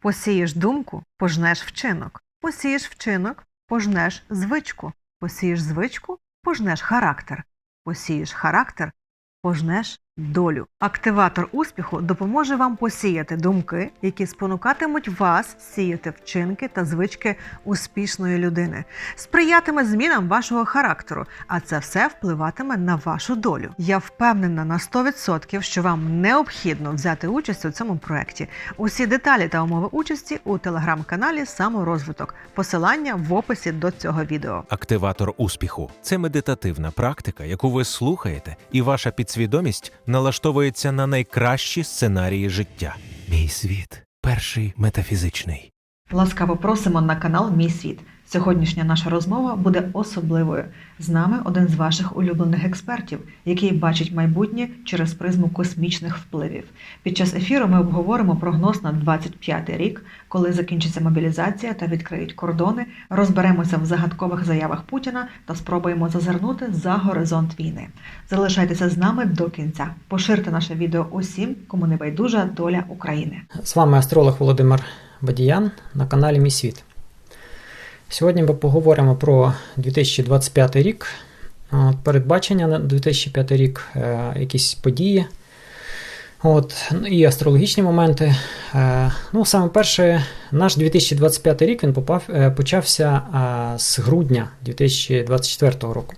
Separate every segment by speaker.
Speaker 1: Посієш думку, пожнеш вчинок. Посієш вчинок, пожнеш звичку. Посієш звичку, пожнеш характер. Посієш характер, пожнеш долю. Активатор успіху допоможе вам посіяти думки, які спонукатимуть вас сіяти вчинки та звички успішної людини, сприятиме змінам вашого характеру, а це все впливатиме на вашу долю. Я впевнена на 100%, що вам необхідно взяти участь у цьому проєкті. Усі деталі та умови участі у телеграм-каналі Саморозвиток. Посилання в описі до цього відео.
Speaker 2: Активатор успіху це медитативна практика, яку ви слухаєте, і ваша підсвідомість налаштовується на найкращі сценарії життя. Мій світ перший метафізичний.
Speaker 1: Ласкаво просимо на канал Мій світ. Сьогоднішня наша розмова буде особливою. З нами один з ваших улюблених експертів, який бачить майбутнє через призму космічних впливів. Під час ефіру ми обговоримо прогноз на 25 рік, коли закінчиться мобілізація та відкриють кордони. Розберемося в загадкових заявах Путіна та спробуємо зазирнути за горизонт війни. Залишайтеся з нами до кінця. Поширте наше відео усім, кому не байдужа доля України.
Speaker 3: З вами астролог Володимир Бадіян на каналі Мій Світ. Сьогодні ми поговоримо про 2025 рік, От, передбачення на 2005 рік, е, якісь події от, і астрологічні моменти. Е, ну, саме перше, наш 2025 рік він попав, е, почався е, з грудня 2024 року.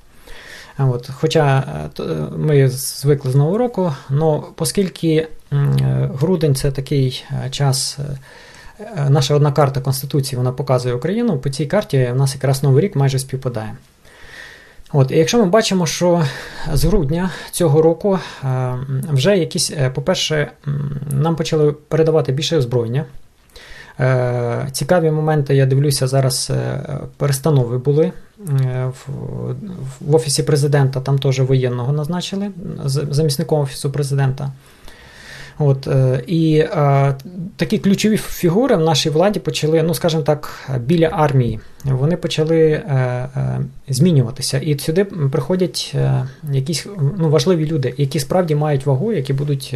Speaker 3: От, хоча е, е, ми звикли з Нового року, але оскільки е, грудень це такий е, час. е, е, Наша одна карта Конституції вона показує Україну. По цій карті в нас якраз Новий рік майже співпадає. От, і якщо ми бачимо, що з грудня цього року е, вже якісь, е, по-перше, нам почали передавати більше озброєння. Е, Цікаві моменти, я дивлюся, зараз е, перестанови були е, в офісі президента, там теж воєнного назначили замісником офісу президента. От, е, і е, такі ключові фігури в нашій владі почали, ну скажімо так, біля армії. Вони почали е, змінюватися. І сюди приходять якісь ну, важливі люди, які справді мають вагу, які будуть.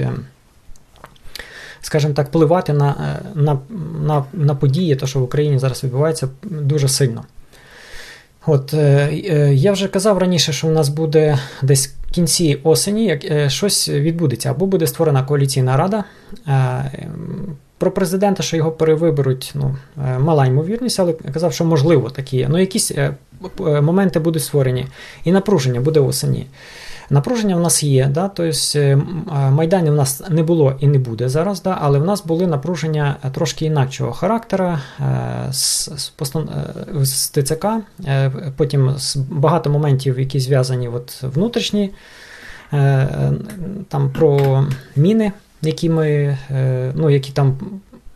Speaker 3: Скажімо так, впливати на, на, на, на події, то, що в Україні зараз відбувається, дуже сильно. От, е, я вже казав раніше, що в нас буде десь кінці осені як, е, щось відбудеться, або буде створена коаліційна рада. Е, про президента, що його перевиберуть, ну, е, мала ймовірність, але казав, що можливо такі. Ну, якісь моменти будуть створені. І напруження буде осені. Напруження в нас є, да? тобто е, майданів в нас не було і не буде зараз, да? але в нас були напруження е, трошки інакшого характера е, з, з, ТЦК, потім багато моментів, які зв'язані от, внутрішні, там про міни, які ми, ну, які там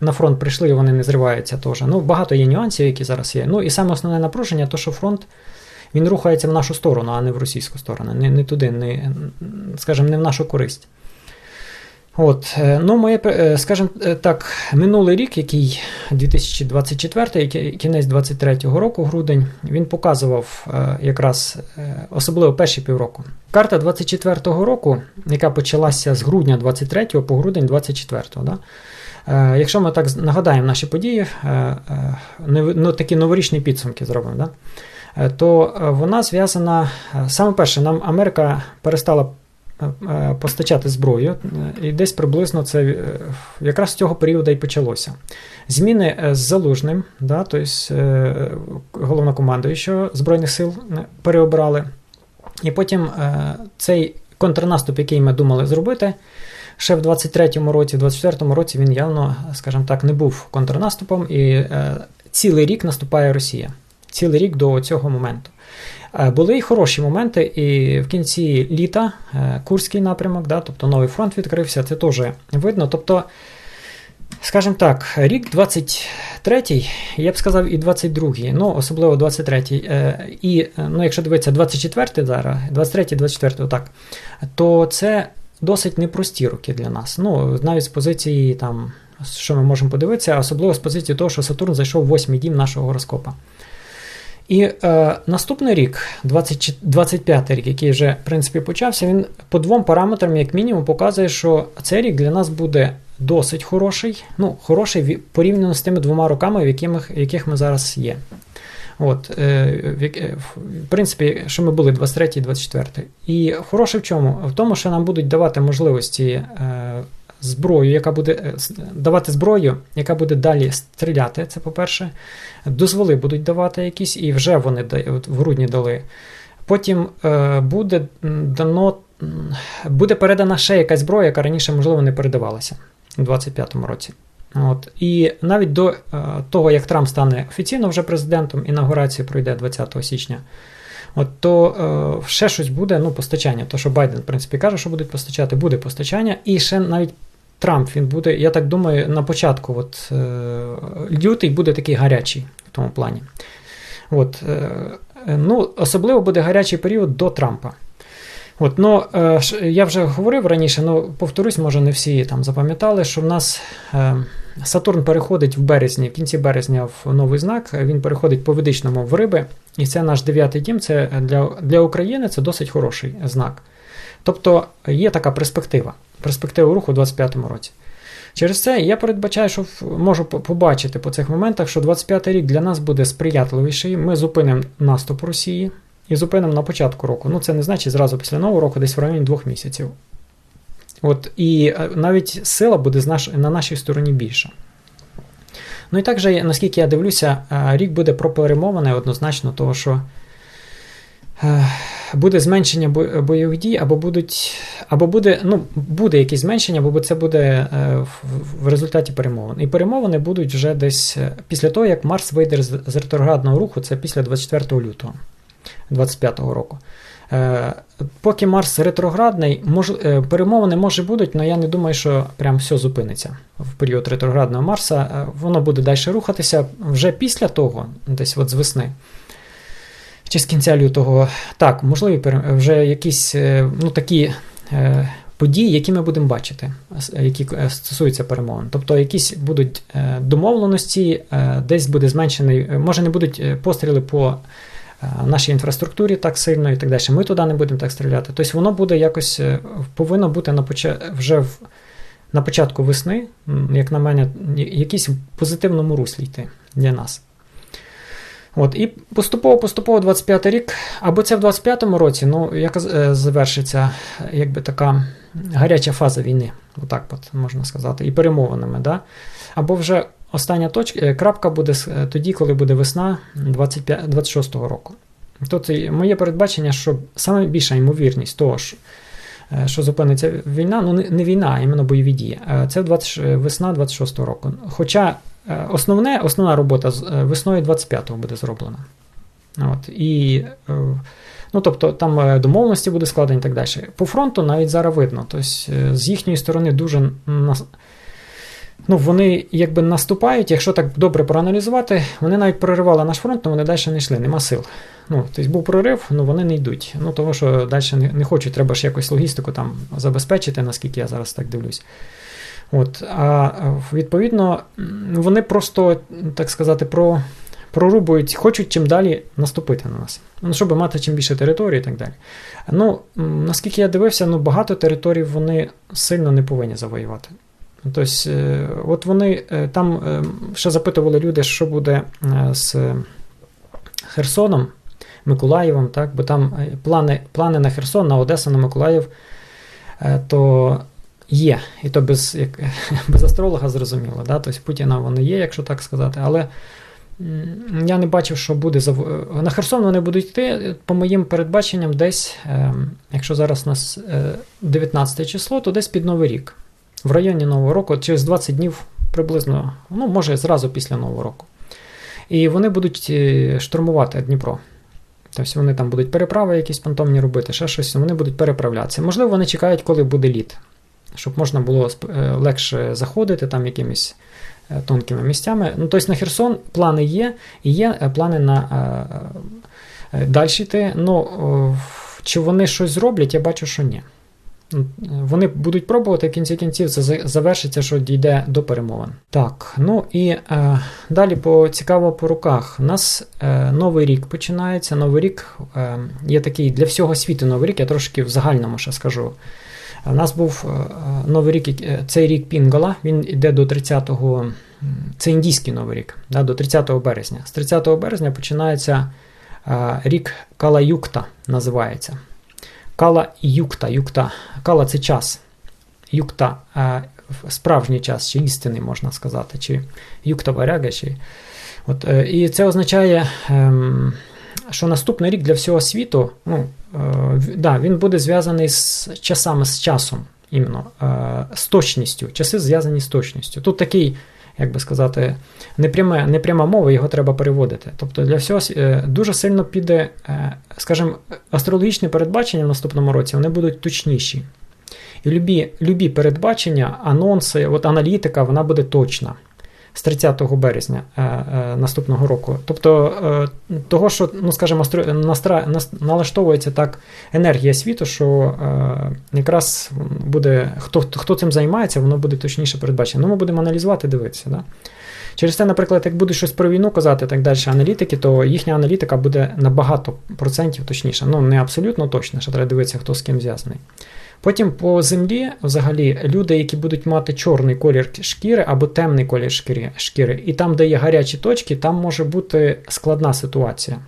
Speaker 3: на фронт прийшли, вони не зриваються теж. Ну, багато є нюансів, які зараз є. Ну і саме основне напруження, то що фронт він рухається в нашу сторону, а не в російську сторону. Не, не туди, не, скажімо, не в нашу користь. От, е, ну, моє, е, скажімо е, так, минулий рік, який 2024, кінець 23-го року, грудень, він показував якраз особливо перші півроку. Карта 24-го року, яка почалася з грудня 23-го по грудень 24-го. Да? Якщо ми так нагадаємо наші події, ну, такі новорічні підсумки зробимо, да? Е, то е, вона зв'язана е, саме перше, нам Америка перестала постачати зброю, і десь приблизно це якраз з цього періоду і почалося. Зміни з залужним, да, тобто головнокомандуючого Збройних сил переобрали. І потім цей контрнаступ, який ми думали зробити, ще в 23-му році, в 24-му році він явно, скажімо так, не був контрнаступом, і е, цілий рік наступає Росія. Цілий рік до цього моменту. Е, Були й хороші моменти, і в кінці літа е, Курський напрямок, да, тобто новий фронт відкрився, це теж видно. Тобто, скажімо так, рік 23-й, я б сказав, і 22-й, ну особливо 23-й. е, І ну, якщо дивитися 24-й зараз, 23-й, 24-й, так, то це досить непрості роки для нас. Ну, навіть з позиції там. Що ми можемо подивитися, особливо з позиції того, що Сатурн зайшов в восьмий дім нашого гороскопа. І е, наступний рік, 2025 рік, який вже в принципі почався, він по двом параметрам, як мінімум, показує, що цей рік для нас буде досить хороший. Ну, хороший порівняно з тими двома роками, в яких, в яких ми зараз є. От, е, в, е, в принципі, що ми були 23 і 24. І хороше в чому? В тому, що нам будуть давати можливості е, зброю, яка буде е, давати зброю, яка буде далі стріляти. Це по-перше. Дозволи будуть давати якісь, і вже вони в грудні дали. Потім е, буде дано, буде передана ще якась зброя, яка раніше, можливо, не передавалася у 25-му році. От. І навіть до е, того, як Трамп стане офіційно вже президентом, інаугурація пройде 20 січня. От то е, ще щось буде, ну, постачання. То, що Байден, в принципі, каже, що будуть постачати, буде постачання. І ще навіть Трамп він буде, я так думаю, на початку, от, е, лютий буде такий гарячий в тому плані. От, е, ну, особливо буде гарячий період до Трампа. От, ну, е, я вже говорив раніше, ну повторюсь, може не всі там запам'ятали, що в нас Сатурн переходить в березні, в кінці березня в новий знак, він переходить по ведичному в риби, і це наш дев'ятий дім. Це для, для України це досить хороший знак. Тобто є така перспектива, перспектива руху у 25-му році. Через це я передбачаю, що можу побачити по цих моментах, що 25-й рік для нас буде сприятливіший. Ми зупинимо наступ Росії і зупинимо на початку року. Ну, це не значить зразу після нового року, десь в районі двох місяців. От, і е, навіть сила буде на нашій стороні більша. Ну і також, наскільки я дивлюся, е, рік буде про однозначно, того що буде зменшення бойових дій, або будуть, або буде, ну, буде якесь зменшення, або це буде е, в, результаті перемовин. І перемовини будуть вже десь е, після того, як Марс вийде з, ретроградного руху, це після 24 лютого 2025 року. Е, Поки Марс ретроградний, мож, е, перемовини може будуть, але я не думаю, що прям все зупиниться в період ретроградного Марса. Е, Воно буде далі рухатися вже після того, десь от з весни. Чи з кінця лютого, так, можливі вже якісь е, ну, такі е, події, які ми будемо бачити, які е, стосуються перемовин. Тобто якісь будуть домовленості, десь буде зменшений, може не будуть постріли по нашій інфраструктурі так сильно і так далі. Ми туди не будемо так стріляти. Тобто воно буде якось повинно бути на поча- вже в, на початку весни, як на мене, я- якийсь в позитивному руслі йти для нас. От, і поступово-поступово 25 рік, або це в 25-му році, ну, як е, завершиться якби така гаряча фаза війни, отак от можна сказати, і перемовинами, да? або вже остання точка, е, крапка буде е, тоді, коли буде весна 25, 26-го року. Тут моє передбачення, що саме більша ймовірність того, що, що зупиниться війна, ну не, війна, а іменно бойові дії. Це 20, е, весна 26-го року. Хоча основне, основна робота е, весною 25-го буде зроблена. От, і, е, ну, тобто там е, домовленості буде складені і так далі. По фронту навіть зараз видно. Тобто, е, з їхньої сторони дуже ну, вони якби наступають, якщо так добре проаналізувати, вони навіть проривали наш фронт, але вони далі не йшли, нема сил. Ну, тобто був прорив, але вони не йдуть. Ну, тому що далі не, не хочуть, треба ж якось логістику там забезпечити, наскільки я зараз так дивлюсь. От, а відповідно, вони просто, так сказати, про, прорубують, хочуть чим далі наступити на нас. Ну, щоб мати чим більше території і так далі. Ну, наскільки я дивився, ну, багато територій вони сильно не повинні завоювати. Тобто, е, от вони е, там е, ще запитували люди, що буде з Херсоном, Миколаєвом, так? бо там плани, плани на Херсон, на Одесу, на Миколаїв, то є. І то без, як, без астролога зрозуміло. Да? Тобто Путіна вони є, якщо так сказати. Але я не бачив, що буде зав... на Херсон вони будуть йти, е, по моїм передбаченням, десь, е, якщо зараз у нас е, 19 число, то десь під Новий рік. В районі Нового року, через 20 днів приблизно, ну, може, зразу після Нового року. І вони будуть е, штурмувати Дніпро. Тобто вони там будуть переправи якісь фантомні робити, ще щось, вони будуть переправлятися. Можливо, вони чекають, коли буде лід, щоб можна було е, легше заходити там якимись е, тонкими місцями. Ну, тобто на Херсон плани є, і є е, плани на далі йти. Ну, чи вони щось зроблять, я бачу, що ні. вони будуть пробувати, в кінці кінців це завершиться, що дійде до перемовин. Так, ну і е, далі по цікаво по руках. У нас е, новий рік починається. Новий рік е, є такий для всього світу новий рік, я трошки в загальному ще скажу. У нас був е, е, новий рік, е, цей рік Пінгала, він йде до 30-го, це індійський новий рік, да, до 30 березня. З 30 березня починається рік Кала Юкта, називається. Кала Юкта. Кала це час. Юкта справжній час, чи істинний, можна сказати, чи Юкта Варяга, чи. От, і це означає, ем, що наступний рік для всього світу, ну, е, да, він буде зв'язаний з часами, з часом, іменно, е, з точністю. Часи зв'язані з точністю. Тут такий, як би сказати, непряма, непряма мова, його треба переводити. Тобто для всього е, дуже сильно піде, скажімо, астрологічні передбачення в наступному році вони будуть точніші. І любі, любі передбачення, анонси, от аналітика, вона буде точна з 30 березня е, е, наступного року. Тобто, е, того, що, ну скажімо, налаштовується так енергія світу, що якраз буде хто, хто цим займається, воно буде точніше передбачено. Ну, ми будемо аналізувати, дивитися. Да? Через те, наприклад, як буде щось про війну казати, так далі, аналітики, то їхня аналітика буде на багато процентів точніше. Ну, не абсолютно точно, що треба дивитися, хто з ким зв'язаний. Потім по землі, взагалі, люди, які будуть мати чорний колір шкіри або темний колір шкіри, шкіри, і там, де є гарячі точки, там може бути складна ситуація.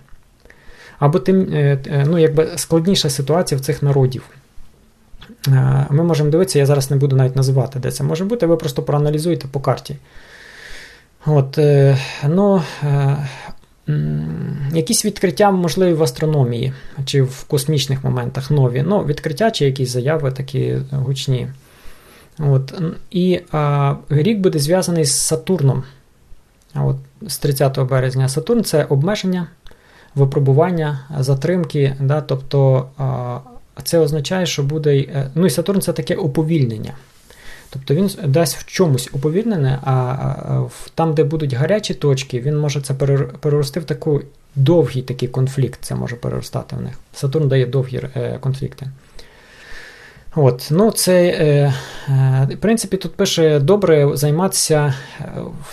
Speaker 3: Або тим, е, е, ну, якби складніша ситуація в цих народів. Е, Ми можемо дивитися, я зараз не буду навіть називати, де це може бути, ви просто проаналізуєте по карті. От, ну, якісь відкриття можливі в астрономії чи в космічних моментах нові. Ну, відкриття чи якісь заяви такі гучні. От, і а, рік буде зв'язаний з Сатурном. От, з 30 березня. Сатурн це обмеження, випробування, затримки. Да, тобто а, це означає, що буде. е, Ну і Сатурн це таке уповільнення. Тобто він дасть в чомусь уповільнене, а а, там, де будуть гарячі точки, він може це перерости в таку довгий такий конфлікт, це може переростати в них. Сатурн дає довгі е, конфлікти. От, ну це, е, е, в принципі, тут пише добре займатися. е,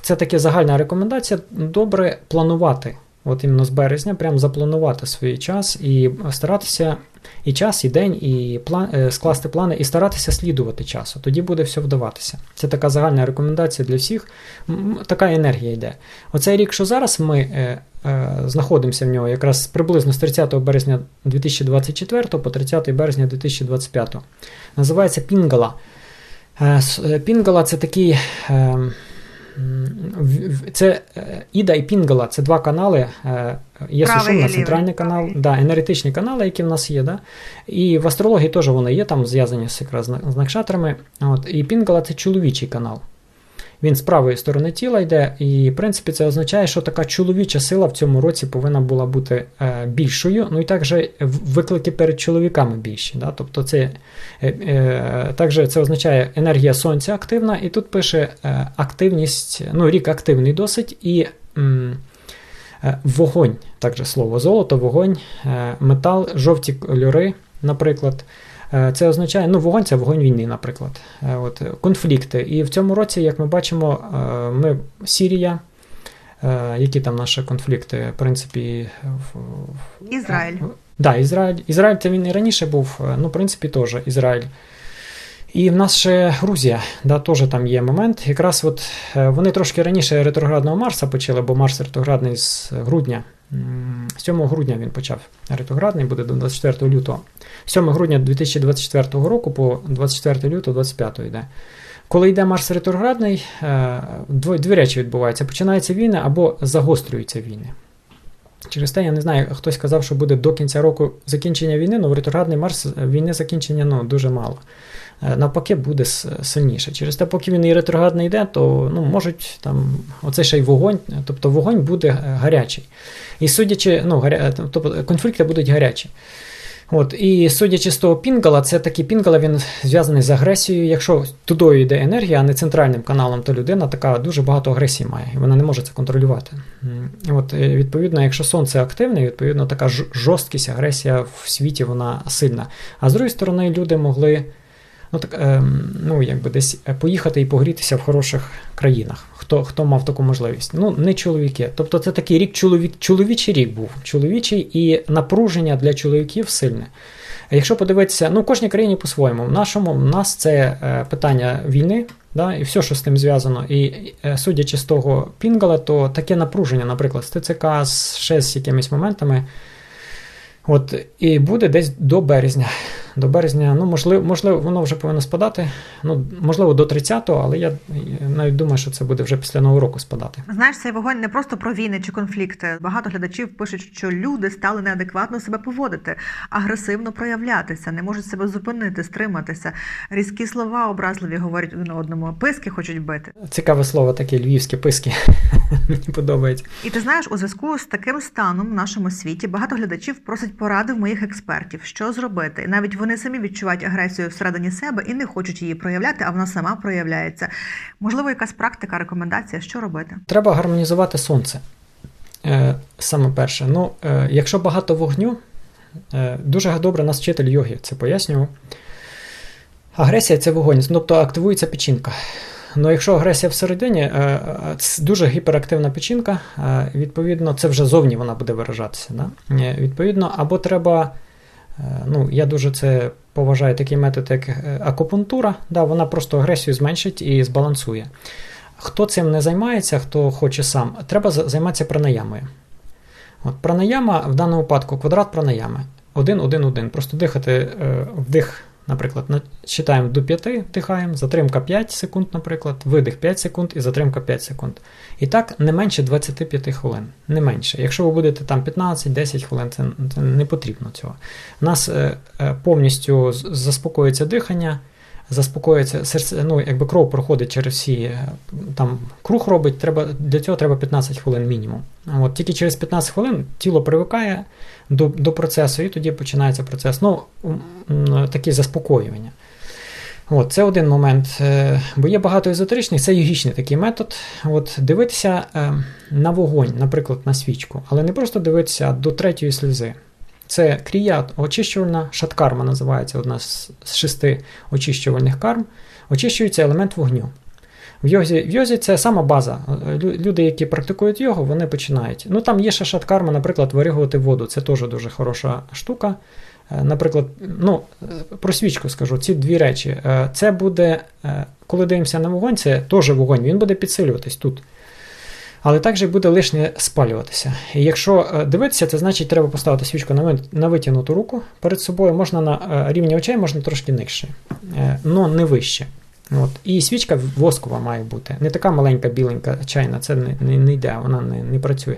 Speaker 3: Це таке загальна рекомендація. Добре планувати. От іменно з березня, прям запланувати свій час і старатися і час, і день, і план, е, скласти плани, і старатися слідувати часу. Тоді буде все вдаватися. Це така загальна рекомендація для всіх. Така енергія йде. Оцей рік, що зараз ми е, е, знаходимося в нього, якраз приблизно з 30 березня 2024 по 30 березня 2025. Називається Пінгала. Пінгала це такий. Е, це е, Іда і Пінгала це два канали. е, Є Сушумна,
Speaker 1: і лівий.
Speaker 3: центральний канал, да, енергетичні канали, які в нас є. Да? І в астрології теж вони є, там зв'язані з якраз зна- з накшатрами. От, і Пінгала це чоловічий канал. Він з правої сторони тіла йде, і в принципі це означає, що така чоловіча сила в цьому році повинна була бути е, більшою. Ну і також виклики перед чоловіками більші. Да? Тобто це е, е, також це означає енергія сонця активна, і тут пише е, активність, ну рік активний досить, і м, е, вогонь, також слово золото, вогонь, е, метал, жовті кольори, наприклад. Е, Це означає, ну, вогонь це вогонь війни, наприклад. Е, От, конфлікти. І в цьому році, як ми бачимо, е, ми Сірія, які там наші конфлікти, в принципі, в,
Speaker 1: Ізраїль.
Speaker 3: Так, да, Ізраїль. Ізраїль це він і раніше був, ну, в принципі, теж Ізраїль. І в нас ще Грузія, да, теж там є момент. Якраз от е, вони трошки раніше ретроградного Марса почали, бо Марс ретроградний з грудня. М, 7 грудня він почав ретроградний, буде до 24 лютого. 7 грудня 2024 року по 24 лютого 25 йде. Коли йде Марс ретроградний, е, дві речі відбуваються: починаються війни або загострюються війни. Через те, я не знаю, хтось казав, що буде до кінця року закінчення війни, але в ретроградний Марс е, війни закінчення ну, дуже мало. Е, Навпаки, буде сильніше. Через те, поки він і ретроградний йде, то ну, можуть там оце ще й вогонь, тобто вогонь буде е, гарячий. І судячи, ну, гаря... тобто конфлікти будуть гарячі. От, і судячи з того пінгала, це такий пінгала, він зв'язаний з агресією. Якщо тудою йде енергія, а не центральним каналом, то людина така дуже багато агресії має, і вона не може це контролювати. От, е, відповідно, якщо сонце активне, відповідно, така жорсткість, агресія в світі вона сильна. А з другої сторони, люди могли ну, так, ем, ну, якби десь е, поїхати і погрітися в хороших країнах. Хто, хто мав таку можливість? Ну, не чоловіки. Тобто це такий рік чоловік, чоловічий рік був. Чоловічий і напруження для чоловіків сильне. Якщо подивитися, ну, в кожній країні по-своєму. В нашому в нас це е, питання війни, да, і все, що з тим зв'язано. І е, судячи з того пінгала, то таке напруження, наприклад, з ТЦК, ще з якимись моментами. От, і буде десь до березня. До березня, ну, можливо, можливо, воно вже повинно спадати. Ну, можливо, до 30-го, але я навіть думаю, що це буде вже після Нового року спадати.
Speaker 1: Знаєш, цей вогонь не просто про війни чи конфлікти. Багато глядачів пишуть, що люди стали неадекватно себе поводити, агресивно проявлятися, не можуть себе зупинити, стриматися. Різкі слова образливі говорять один одному, писки хочуть бити.
Speaker 3: Цікаве слово таке львівське писки. Мені подобається.
Speaker 1: І ти знаєш, у зв'язку з таким станом в нашому світі багато глядачів просять поради в моїх експертів, що зробити. І навіть вони самі відчувають агресію всередині себе і не хочуть її проявляти, а вона сама проявляється. Можливо, якась практика, рекомендація, що робити.
Speaker 3: Треба гармонізувати сонце. Е, саме перше. Ну, е, якщо багато вогню, е, дуже добре нас вчитель йоги це пояснював. Агресія це вогонь, тобто активується печінка. Ну, якщо агресія всередині, е, е, це дуже гіперактивна печінка, е, відповідно, це вже зовні вона буде виражатися. Да? Відповідно, або треба. Е, Ну, я дуже це поважаю такий метод, як е, акупунктура. Да, вона просто агресію зменшить і збалансує. Хто цим не займається, хто хоче сам, треба займатися пранаямою. От пранаяма в даному випадку квадрат пранаями. 1, 1, 1. Просто дихати е, вдих, наприклад, на- читаємо до 5, вдихаємо, затримка 5 секунд, наприклад, видих 5 секунд і затримка 5 секунд. І так не менше 25 хвилин. Не менше. Якщо ви будете там 15-10 хвилин, це, не потрібно цього. У нас е, е, повністю заспокоїться дихання, заспокоюється серце, ну, якби кров проходить через всі, е, там круг робить, треба, для цього треба 15 хвилин мінімум. От тільки через 15 хвилин тіло привикає до, до процесу, і тоді починається процес. Ну, такі заспокоювання. От, це один момент. Е, Бо є багато езотеричних, це йогічний такий метод. От, дивитися е, на вогонь, наприклад, на свічку, але не просто дивитися до третьої сльози. Це крія очищувальна, шаткарма називається одна з шести очищувальних карм. Очищується елемент вогню. В йозі, в йозі це сама база. Люди, які практикують йогу, вони починають. Ну там є ще шаткарма, наприклад, вирігувати воду. Це теж дуже хороша штука. Е, Наприклад, ну, про свічку скажу, ці дві речі. Е, Це буде, е, коли дивимося на вогонь, це теж вогонь, він буде підсилюватись тут. Але також буде лишнє спалюватися. І якщо е, дивитися, це значить треба поставити свічку на, витягнуту руку перед собою, можна на е, рівні очей, можна трошки нижче, але не вище. От. І свічка воскова має бути. Не така маленька, біленька чайна, це не, не, не йде, вона не, не працює.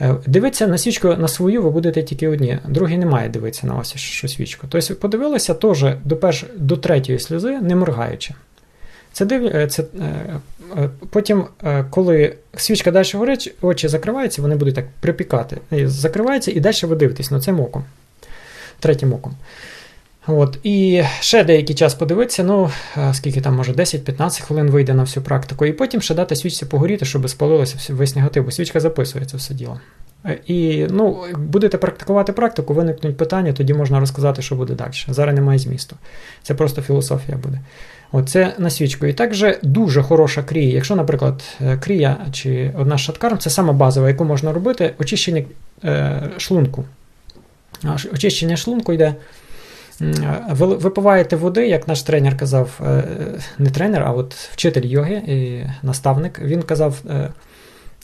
Speaker 3: Е, Дивитися на свічку на свою, ви будете тільки одні. Другий не має дивитися на що свічку. Тобто подивилися теж до, перш, до третьої сльози, не моргаючи. Це див... е, це, е, е, потім, коли свічка далі горить, очі закриваються, вони будуть так припікати. Закриваються і далі ви дивитесь на цим оком. Третім оком. От, і ще деякий час подивитися, ну, скільки там, може, 10-15 хвилин вийде на всю практику, і потім ще дати свічці погоріти, щоб спалилося весь негатив, бо свічка записує це все діло. І ну, будете практикувати практику, виникнуть питання, тоді можна розказати, що буде далі. Зараз немає змісту. Це просто філософія буде. Оце на свічку. І також дуже хороша крія. Якщо, наприклад, е, крія чи одна шаткарм, це саме базова, яку можна робити, очищення е, шлунку. Очищення шлунку йде. Ви випиваєте води, як наш тренер казав, е, не тренер, а от вчитель йоги і наставник. Він казав: е,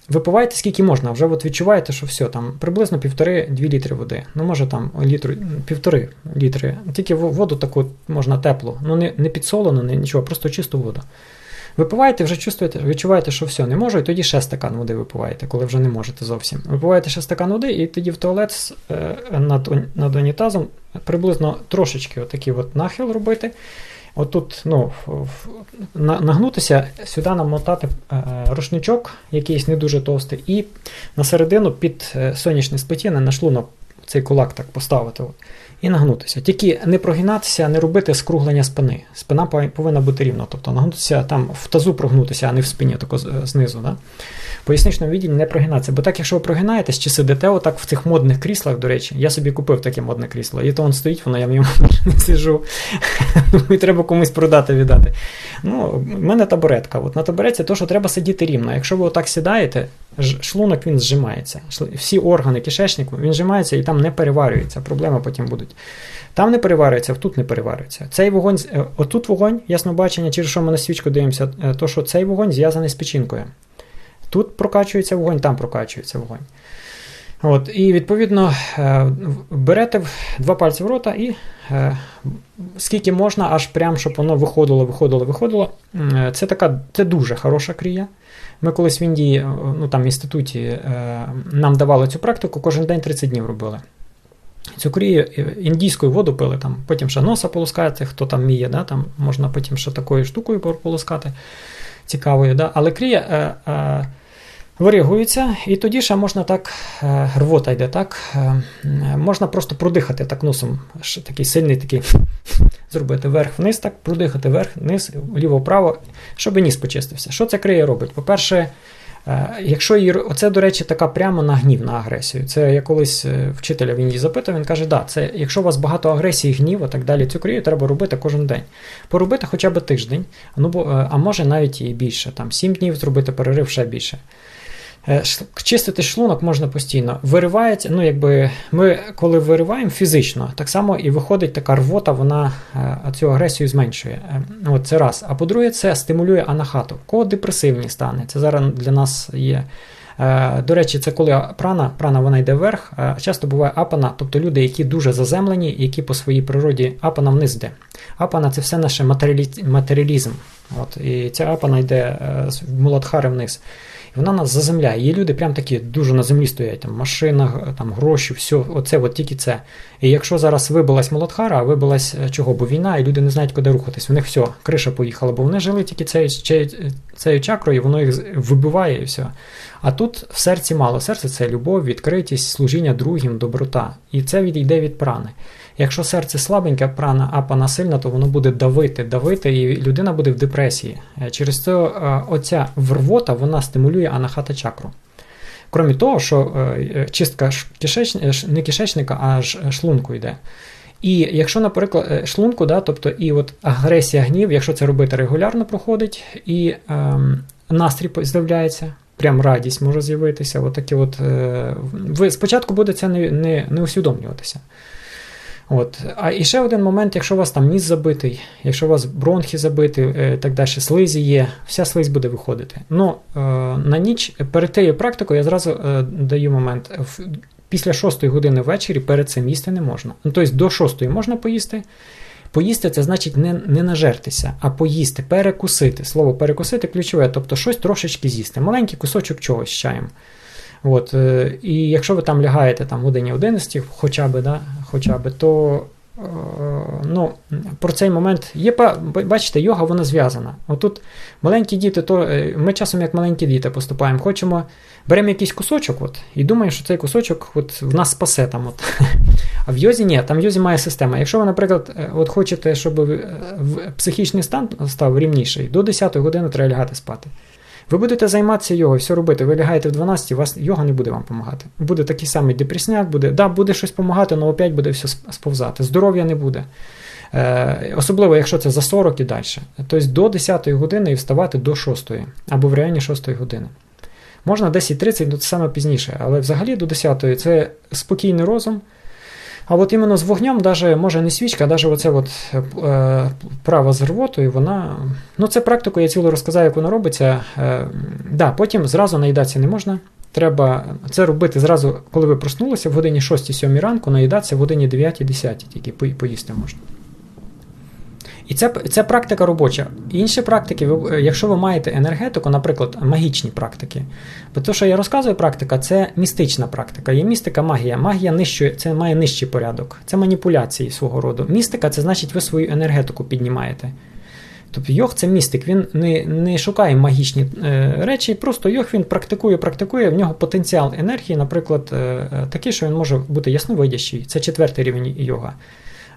Speaker 3: випивайте скільки можна, вже от відчуваєте, що все, там приблизно півтори-дві літри води. Ну, може там літру, півтори літри. Тільки воду таку можна теплу. Ну, не, не підсолену, не нічого, просто чисту воду. Випиваєте, вже чувствуєте, відчуваєте, що все, не можу, і тоді ще стакан води випиваєте, коли вже не можете зовсім. Випиваєте ще стакан води, і тоді в туалет е, над, над унітазом приблизно трошечки отакий от нахил робити. Отут, ну, нагнутися, сюди намотати е, рушничок, якийсь не дуже товстий, і на середину під е, сонячне сплетіння на шлунок цей кулак так поставити. От. І нагнутися. Тільки не прогинатися, не робити скруглення спини. Спина повинна бути рівна. Тобто нагнутися там в тазу прогнутися, а не в спині, тако знизу. Да? Поясничному відділі не прогинатися. Бо так, якщо ви прогинаєтесь чи сидите отак в цих модних кріслах, до речі, я собі купив таке модне крісло, і то воно стоїть, воно я в ньому не сижу. І треба комусь продати, віддати. Ну, в мене табуретка. От на табуретці то, що треба сидіти рівно. Якщо ви отак сідаєте, шлунок він зжимається. Всі органи кишечнику він зжимається і там не переварюється. Проблеми потім будуть. Там не переварюється, тут не переварюється. Цей вогонь, е, отут вогонь, яснобачення, через що ми на свічку дивимося, е, то що цей вогонь зв'язаний з печінкою. Тут прокачується вогонь, там прокачується вогонь. От, і відповідно е, берете два пальці в рота і е, скільки можна, аж прям, щоб воно виходило, виходило, виходило. Е, Це така, це дуже хороша крія. Ми колись в Індії, ну там в інституті, нам давали цю практику, кожен день 30 днів робили. Цю крію індійською воду пили, там, потім ще носа полоскати, хто там вміє, да, там можна потім ще такою штукою полоскати, цікавою. Да. Але крія е, і тоді ще можна так, е, рвота йде, так, е, можна просто продихати так носом, такий сильний такий, зробити вверх-вниз, так, продихати вверх-вниз, вліво-вправо, щоб ніс почистився. Що ця крия робить? По-перше, Е, Якщо її, оце, до речі, така прямо на гнів, на агресію. Це я колись вчителя в Індії запитав, він каже, да, це якщо у вас багато агресії, гніву так далі, цю крію треба робити кожен день. Поробити хоча б тиждень, ну, бо, а може навіть і більше, там 7 днів зробити перерив ще більше. Е, Чистити шлунок можна постійно. Виривається, ну якби ми коли вириваємо фізично, так само і виходить така рвота, вона е, цю агресію зменшує. Е, От це раз. А по-друге, це стимулює анахату. В Кого депресивні стани? Це зараз для нас є. До речі, це коли прана, прана вона йде вверх, часто буває апана, тобто люди, які дуже заземлені, які по своїй природі апана вниз йде. Апана це все наше матеріалізм. От, і ця апана йде з муладхари вниз. І вона нас заземляє. Є люди прям такі дуже на землі стоять, там машина, там гроші, все, оце от тільки це. І якщо зараз вибилась Молодхара, а вибилась е, чого? Бо війна, і люди не знають, куди рухатись. У них все, криша поїхала, бо вони жили тільки цією, цією- чакрою, і воно їх вибиває і все. А тут в серці мало. Серце це любов, відкритість, служіння другим, доброта. І це відійде від прани. Якщо серце слабеньке, прана апана сильна, то воно буде давити, давити, і людина буде в депресії. Е, Через це оця врвота вона стимулює анахата чакру. Крім того, що е, е, чистка ш- кишеч... е, не кишечника, а шлунку йде. І якщо, наприклад, е, шлунку, да, тобто і от агресія гнів, якщо це робити регулярно проходить, і ем, настрій з'являється, прям радість може з'явитися. От такі от, е, ви спочатку буде це не, не, не усвідомлюватися. От. А і ще один момент, якщо у вас там ніс забитий, якщо у вас бронхи забиті, е, так далі, слизі є, вся слизь буде виходити. Ну, е, на ніч перед тією практикою я зразу е, даю момент. Після 6 години ввечері перед цим їсти не можна. Ну, тобто до 6 можна поїсти. Поїсти це значить не, не нажертися, а поїсти, перекусити. Слово перекусити ключове, тобто щось трошечки з'їсти. Маленький кусочок чогось з чаєм. От, е, і якщо ви там лягаєте там годині 11, хоча б, да, хоча б, то е, ну, про цей момент є, бачите, йога вона зв'язана. Отут маленькі діти, то е, ми часом як маленькі діти поступаємо, хочемо, беремо якийсь кусочок от, і думаємо, що цей кусочок от, в нас спасе там. От. А в йозі ні, там в йозі має система. Якщо ви, наприклад, от хочете, щоб психічний стан став рівніший, до 10 години треба лягати спати. Ви будете займатися йогою, все робити. Ви лягаєте в 12, вас йога не буде вам допомагати. Буде такий самий депресняк, буде, да, буде щось допомагати, але опять буде все сповзати. Здоров'я не буде. Е, особливо, якщо це за 40 і далі. Тобто до 10 години і вставати до 6 або в районі 6 години. Можна 10.30, ну це саме пізніше, але взагалі до 10 це спокійний розум. А от іменно з вогнем, даже, може не свічка, а навіть оце от, е, право з рвотою, вона. Ну, це практику, я ціло розказав, як вона робиться. Е, да, потім зразу наїдатися не можна. Треба це робити зразу, коли ви проснулися в годині 6-7 ранку, наїдатися в годині 9-10, тільки поїсти можна. І це, це практика робоча. Інші практики, е, якщо ви маєте енергетику, наприклад, магічні практики, бо те, що я розказую, практика, це містична практика. Є містика, магія. Магія нижче, це має нижчий порядок. Це маніпуляції свого роду. Містика це значить, ви свою енергетику піднімаєте. Тобто йог це містик, він не, не шукає магічні е, речі, просто йог він практикує, практикує, в нього потенціал енергії, наприклад, е, е, такий, що він може бути ясновидящий. Це четвертий рівень йога.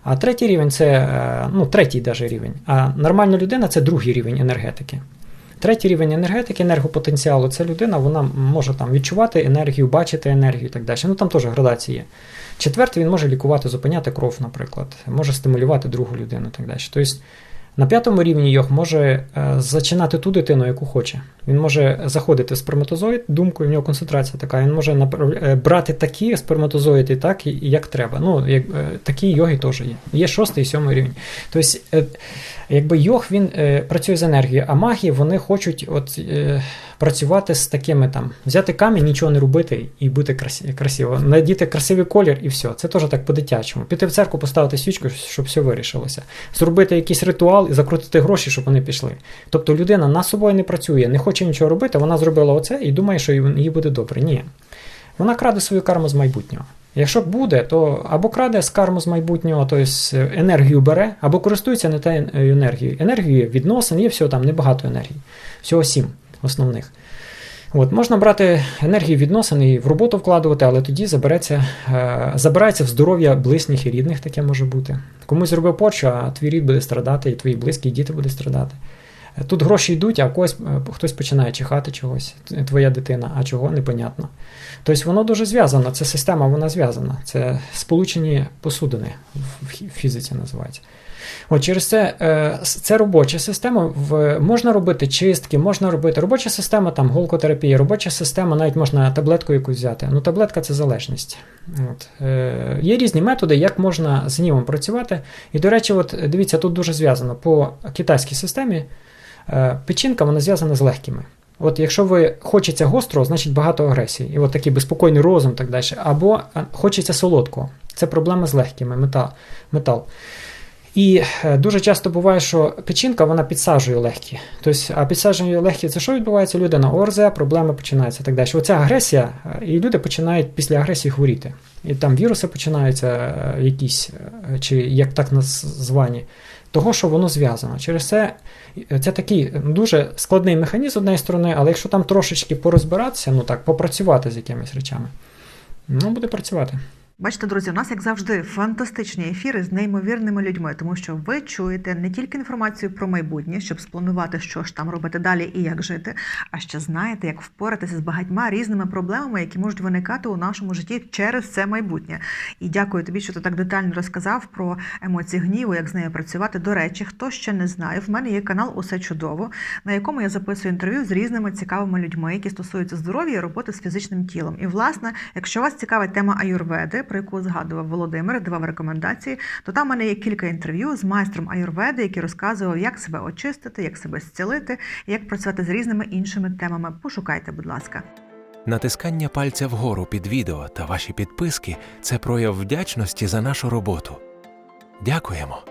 Speaker 3: А третій рівень це е, ну, третій даже рівень. А нормальна людина це другий рівень енергетики. Третій рівень енергетики, енергопотенціалу це людина, вона може там відчувати енергію, бачити енергію і так далі. Ну там теж градації є. Четвертий він може лікувати, зупиняти кров, наприклад, може стимулювати другу людину і так далі. Тобто на п'ятому рівні йог може е, зачинати ту дитину, яку хоче. Він може заходити в сперматозоїд, думкою, в нього концентрація така. Він може е, брати такі сперматозоїди, так, як треба. Ну, як, е, такі йоги теж є. Є шостий і сьомий рівень. Тобто, якби йог він е, працює з енергією, а маги вони хочуть от, е, працювати з такими там, взяти камінь, нічого не робити і бути красі, красиво, надіти красивий колір і все. Це теж так по-дитячому. Піти в церкву, поставити свічку, щоб все вирішилося. Зробити якийсь ритуал і закрутити гроші, щоб вони пішли. Тобто людина на собою не працює, не хоче нічого робити, вона зробила оце і думає, що їй буде добре. Ні. Вона краде свою карму з майбутнього. Якщо буде, то або краде з карму з майбутнього, тобто енергію бере, або користується не тією енергією. Енергію відносин, є всього там небагато енергії. Всього сім основних. От, можна брати енергію відносин і в роботу вкладувати, але тоді забереться, е, забирається в здоров'я близьких і рідних, таке може бути. Комусь зробив порчу, а твій рід буде страдати, і твої близькі і діти будуть страдати. Тут гроші йдуть, а когось, е, хтось починає чихати чогось, твоя дитина, а чого непонятно. Тобто воно дуже зв'язано, це система, вона зв'язана. Це сполучені посудини в фізиці називається. От через це е, це робоча система. В, можна робити чистки, можна робити робоча система, там голкотерапія, робоча система, навіть можна таблетку якусь взяти. Ну, таблетка це залежність. От. Е, є різні методи, як можна з німом працювати. І, до речі, от дивіться, тут дуже зв'язано. По китайській системі печінка вона зв'язана з легкими. От якщо ви хочеться гострого, значить багато агресії. І от такий безпокійний розум, так далі. Або е, хочеться солодкого. Це проблема з легкими, метал. метал. І е, дуже часто буває, що печінка вона підсаджує легкі. Тобто, а підсаджує легкі, це що відбувається? Людина ОРЗ, проблеми починаються так далі. Оця агресія, е, і люди починають після агресії хворіти. І там віруси починаються е, якісь, е, чи як так названі, того, що воно зв'язано. Через це е, це такий дуже складний механізм з однієї сторони, але якщо там трошечки порозбиратися, ну так, попрацювати з якимись речами, ну буде працювати.
Speaker 1: Бачите, друзі, у нас, як завжди, фантастичні ефіри з неймовірними людьми, тому що ви чуєте не тільки інформацію про майбутнє, щоб спланувати, що ж там робити далі і як жити, а ще знаєте, як впоратися з багатьма різними проблемами, які можуть виникати у нашому житті через це майбутнє. І дякую тобі, що ти так детально розказав про емоції гніву, як з нею працювати. До речі, хто ще не знає, в мене є канал Усе чудово, на якому я записую інтерв'ю з різними цікавими людьми, які стосуються здоров'я і роботи з фізичним тілом. І власне, якщо вас цікавить тема аюрведи, про яку згадував Володимир, давав рекомендації, то там у мене є кілька інтерв'ю з майстром аюрведи, який розказував, як себе очистити, як себе зцілити, як працювати з різними іншими темами. Пошукайте, будь ласка.
Speaker 2: Натискання пальця вгору під відео та ваші підписки це прояв вдячності за нашу роботу. Дякуємо!